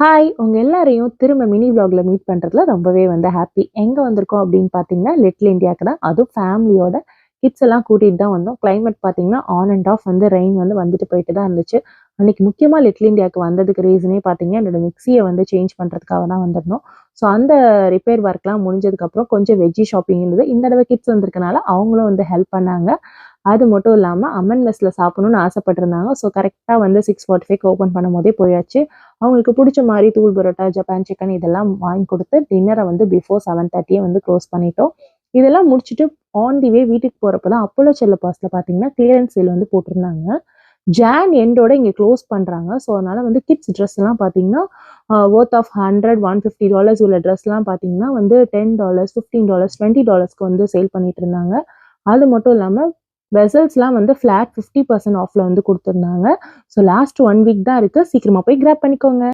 Hi! உங்கள் எல்லாரையும் திரும்ப மினி விளாகில் மீட் பண்ணுறதுல ரொம்பவே வந்து ஹாப்பி. எங்கே வந்திருக்கோம் அப்படின்னு பார்த்தீங்கன்னா, லிட்டில் இந்தியாவுக்கு தான். அதுவும் ஃபேமிலியோட கிட்ஸ் எல்லாம் கூட்டிகிட்டு தான் வந்தோம். கிளைமேட் பார்த்தீங்கன்னா, ஆன் அண்ட் ஆஃப் வந்து ரெயின் வந்து வந்துட்டு போயிட்டு தான் இருந்துச்சு. அன்னைக்கு முக்கியமாக லிட்டில் இந்தியாவுக்கு வந்ததுக்கு ரீசனே பார்த்தீங்கன்னா, என்னோட மிக்சியை வந்து சேஞ்ச் பண்ணுறதுக்காக தான் வந்திருந்தோம். ஸோ அந்த ரிப்பேர் ஒர்க்லாம் முடிஞ்சதுக்கப்புறம் கொஞ்சம் வெஜ்ஜி ஷாப்பிங் இருந்தது. இந்த தடவை கிட்ஸ் வந்திருக்கனால அவங்களும் வந்து ஹெல்ப் பண்ணாங்க. அது மட்டும் இல்லாமல் அம்மன் மெஸ்ஸில் சாப்பிடணும்னு ஆசைப்பட்டிருந்தாங்க. ஸோ கரெக்டாக வந்து 6:45க்கு ஓப்பன் பண்ணும்போதே போயாச்சு. அவங்களுக்கு பிடிச்ச மாதிரி தூள் பரோட்டா, ஜப்பான் சிக்கன் இதெல்லாம் வாங்கி கொடுத்து டின்னரை வந்து பிஃபோர் 7:30யே வந்து க்ளோஸ் பண்ணிட்டோம். இதெல்லாம் முடிச்சுட்டு ஆன் தி வே வீட்டுக்கு போகிறப்ப தான் அப்போலோ செல்ல பாஸில் பார்த்தீங்கன்னா, கிளியரன்ஸ் சேல் வந்து போட்டிருந்தாங்க. ஜான் எண்டோட இங்கே க்ளோஸ் பண்ணுறாங்க ஸோ அதனால் வந்து கிட்ஸ் ட்ரெஸ்லாம் பார்த்தீங்கன்னா, ஒர்த் ஆஃப் $100, $150 உள்ள ட்ரெஸ்லாம் பார்த்தீங்கன்னா வந்து $10, $15, $20க்கு வந்து சேல் பண்ணிட்டு இருந்தாங்க. அது மட்டும் இல்லாமல் வெசல்ஸ்லாம் வந்து ஃப்ளாட் ஃபிஃப்டி பர்சன்ட் ஆஃப்ல வந்து கொடுத்துருந்தாங்க ஸோ லாஸ்ட் ஒன் வீக் தான் இருக்கு. சீக்கிரமா போய் கிராப் பண்ணிக்கோங்க.